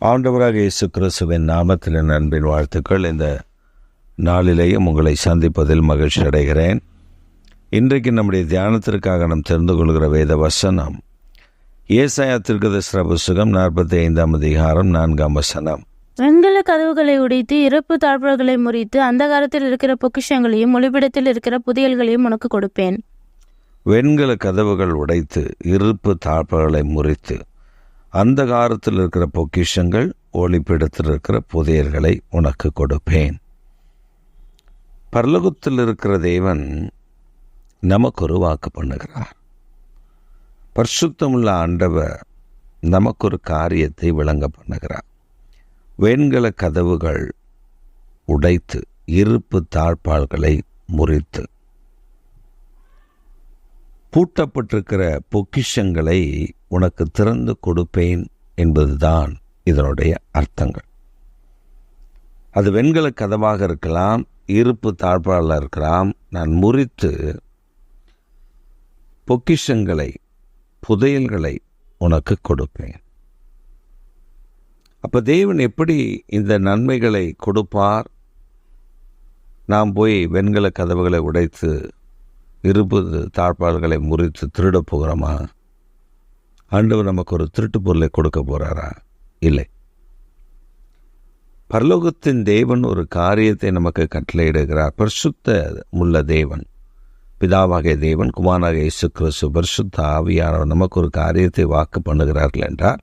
ஆண்டவராக இயேசு கிறிஸ்துவின் நாமத்தில் என் அன்பின் வாழ்த்துக்கள். இந்த நாளிலேயும் உங்களை சந்திப்பதில் மகிழ்ச்சி அடைகிறேன். இன்றைக்கு நம்முடைய தியானத்திற்காக நாம் தெரிந்து கொள்கிற வேத வசனம் ஏசாயா திருக்கதஸ்ர புஸ்தகம் நாற்பத்தி ஐந்தாம் அதிகாரம் நான்காம் வசனம். வெண்கல கதவுகளை உடைத்து இறப்பு தாழ்வுகளை முறித்து அந்தகாரத்தில் இருக்கிற பொக்கிஷங்களையும் ஒளிபிடத்தில் இருக்கிற புதையல்களையும் உனக்கு கொடுப்பேன். வெண்கல கதவுகள் உடைத்து இருப்பு தாழ்ப்புகளை முறித்து அந்த காலத்தில் இருக்கிற பொக்கிஷங்கள் ஒளிப்பிடத்தில் இருக்கிற புதையல்களை உனக்கு கொடுப்பேன். பரலோகத்தில் இருக்கிற தேவன் நமக்கு ஒரு வாக்கு பண்ணுகிறார். பரிசுத்தமுள்ள ஆண்டவர் நமக்கு ஒரு காரியத்தை விளங்க பண்ணுகிறார். வெண்கல கதவுகள் உடைத்து இருப்பு தாழ்பால்களை முறித்து பூட்டப்பட்டிருக்கிற பொக்கிஷங்களை உனக்கு திறந்து கொடுப்பேன் என்பதுதான் இதனுடைய அர்த்தங்கள். அது வெண்கல கதவாக இருக்கலாம் இருப்பு தாழ்பால் இருக்கலாம். நான் முறித்து பொக்கிஷங்களை புதையல்களை உனக்கு கொடுப்பேன். அப்போ தேவன் எப்படி இந்த நன்மைகளை கொடுப்பார்? நாம் போய் வெண்கல கதவுகளை உடைத்து இருப்பு தாழ்பால்களை முறித்து திருடப் போகிறோமா? ஆண்டவர் நமக்கு ஒரு திருட்டு பொருளை கொடுக்க போகிறாரா இல்லை. பரலோகத்தின் தேவன் ஒரு காரியத்தை நமக்கு கட்டளையிடுகிறார். பரிசுத்த உள்ள தேவன் பிதாவாகிய தேவன் குமாராக இயேசு கிறிஸ்து பரிசுத்த ஆவியானவர் நமக்கு ஒரு காரியத்தை வாக்கு பண்ணுகிறார்கள் என்றால்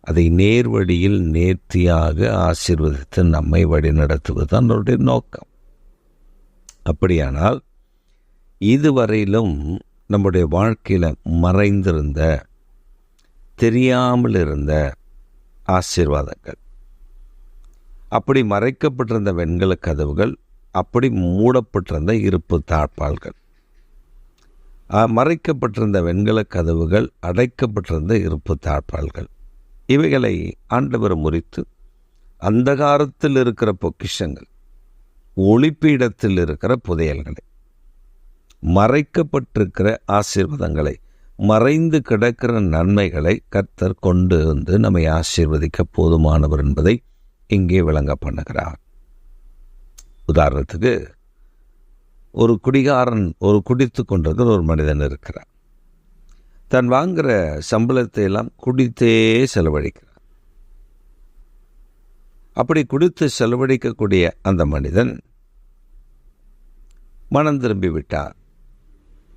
அதை நேர்வழியில் நேர்த்தியாக ஆசீர்வதித்து நம்மை வழிநடத்துவது தான் அவருடைய நோக்கம். அப்படியானால் இதுவரையிலும் நம்முடைய வாழ்க்கையில் மறைந்திருந்த தெரியாமல் இருந்த ஆசீர்வாதங்கள். அப்படி மறைக்கப்பட்டிருந்த வெண்கல கதவுகள் அப்படி மூடப்பட்டிருந்த இருப்பு தாழ்பால்கள் மறைக்கப்பட்டிருந்த வெண்கல கதவுகள் அடைக்கப்பட்டிருந்த இருப்பு தாழ்பால்கள் இவைகளை ஆண்டவர் முறித்து அந்தகாரத்தில் இருக்கிற பொக்கிஷங்கள் ஒளிப்பீடத்தில் இருக்கிற புதையல்களை மறைக்கப்பட்டிருக்கிற ஆசீர்வாதங்களை மறைந்து கிடக்கிற நன்மைகளை கர்த்தர் கொண்டு வந்து நம்மை ஆசீர்வதிக்க போதுமானவர் என்பதை இங்கே விளங்க பண்ணுகிறார். உதாரணத்துக்கு ஒரு குடிகாரன் ஒரு குடித்து கொண்டிருக்கிற ஒரு மனிதன் இருக்கிறார் தன் வாங்குகிற சம்பளத்தை எல்லாம் குடித்தே செலவழிக்கிறார் அப்படி குடித்து செலவழிக்கக்கூடிய அந்த மனிதன் மனம் திரும்பி விட்டார்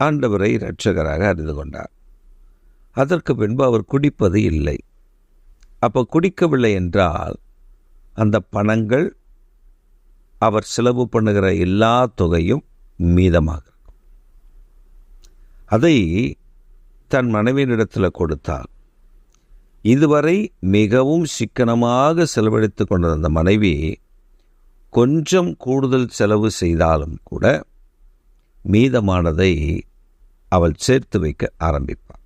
ஆண்டவரை இரட்சகராக அறிந்து கொண்டார். அதற்கு பின்பு அவர் குடிப்பது இல்லை. அப்போ குடிக்கவில்லை என்றால் அந்த பணங்கள் அவர் செலவு பண்ணுகிற எல்லா தொகையும் மீதமாக அதை தன் மனைவியினிடத்தில் கொடுத்தார் இதுவரை மிகவும் சிக்கனமாக செலவழித்து கொண்டிருந்த அந்த மனைவி கொஞ்சம் கூடுதல் செலவு செய்தாலும் கூட மீதமானதை அவள் சேர்த்து வைக்க ஆரம்பிப்பாள்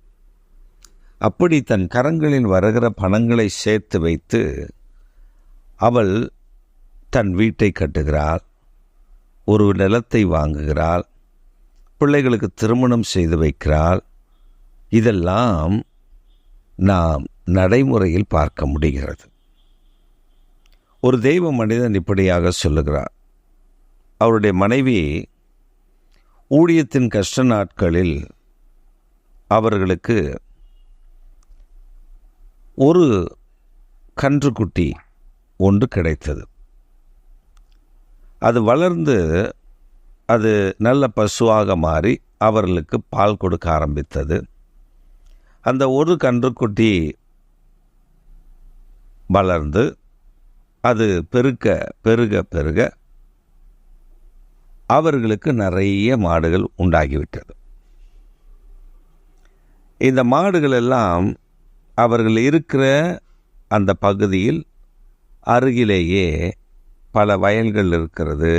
அப்படி தன் கரங்களில் வருகிற பணங்களை சேர்த்து வைத்து அவள் தன் வீட்டை கட்டுகிறாள் ஒரு நிலத்தை வாங்குகிறாள் பிள்ளைகளுக்கு திருமணம் செய்து வைக்கிறாள். இதெல்லாம் நாம் நடைமுறையில் பார்க்க முடிகிறது. ஒரு தெய்வ மனிதன் இப்படியாக சொல்லுகிறார் அவருடைய மனைவி ஊழியத்தின் கஷ்ட நாட்களில் அவர்களுக்கு ஒரு கன்றுக்குட்டி ஒன்று கிடைத்தது. அது வளர்ந்து அது நல்ல பசுவாக மாறி அவர்களுக்கு பால் கொடுக்க ஆரம்பித்தது. அந்த ஒரு கன்றுக்குட்டி வளர்ந்து அது பெருக்க பெருக பெருக அவர்களுக்கு நிறைய மாடுகள் உண்டாகிவிட்டது. இந்த மாடுகள் எல்லாம் அவர்கள் இருக்கிற அந்த பகுதியில் அருகிலேயே பல வயல்கள் இருக்கிறது.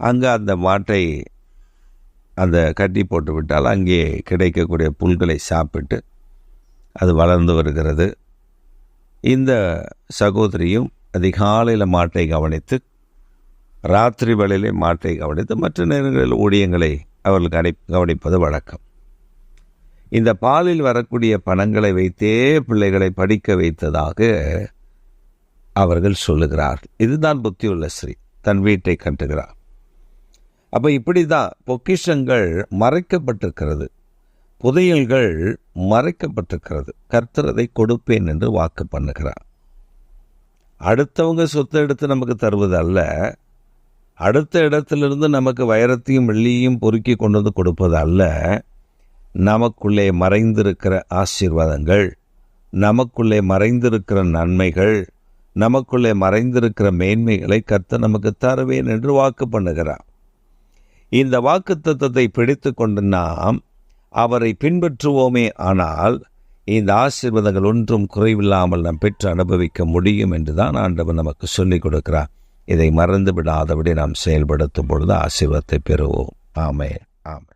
அங்கே அந்த மாட்டை அந்த கட்டி போட்டு விட்டால் அங்கே கிடைக்கக்கூடிய புல்களை சாப்பிட்டு அது வளர்ந்து வருகிறது. இந்த சகோதரியும் அதிகாலையில் மாட்டை கவனித்து ராத்திரி வேளையிலே மாட்டை கவனித்து மற்ற நேரங்களில் ஊழியங்களை அவர்களுக்கு அடை கவனிப்பது வழக்கம். இந்த பாலில் வரக்கூடிய பணங்களை வைத்தே பிள்ளைகளை படிக்க வைத்ததாக அவர்கள் சொல்லுகிறார்கள். இதுதான் புத்தியுள்ள ஸ்ரீ தன் வீட்டை கட்டுகிறார். இப்படி தான் பொக்கிஷங்கள் மறைக்கப்பட்டிருக்கிறது. புதையல்கள் மறைக்கப்பட்டிருக்கிறது. கர்த்தரதை கொடுப்பேன் என்று வாக்கு பண்ணுகிறார். அடுத்தவங்க சொத்தை எடுத்து நமக்கு தருவது அல்ல. அடுத்த இடத்திலிருந்து நமக்கு வைரத்தையும் வெள்ளியையும் பொறுக்கி கொண்டு வந்து கொடுப்பது அல்ல. நமக்குள்ளே மறைந்திருக்கிற ஆசீர்வாதங்கள் நமக்குள்ளே மறைந்திருக்கிற நன்மைகள் நமக்குள்ளே மறைந்திருக்கிற மேன்மைகளை கத்த நமக்கு தருவேன் என்று வாக்கு பண்ணுகிறார். இந்த வாக்கு தத்துவத்தை பிடித்து கொண்டு நாம் அவரை பின்பற்றுவோமே ஆனால் இந்த ஆசீர்வாதங்கள் ஒன்றும் குறைவில்லாமல் நாம் பெற்று அனுபவிக்க முடியும் என்றுதான் ஆண்டவர் நமக்கு சொல்லிக் கொடுக்கிறார். இதை மறந்து விடாதபடி நாம் செயல்படுத்தும் பொழுது ஆசீர்வாதத்தை பெறுவோம். ஆமே ஆமே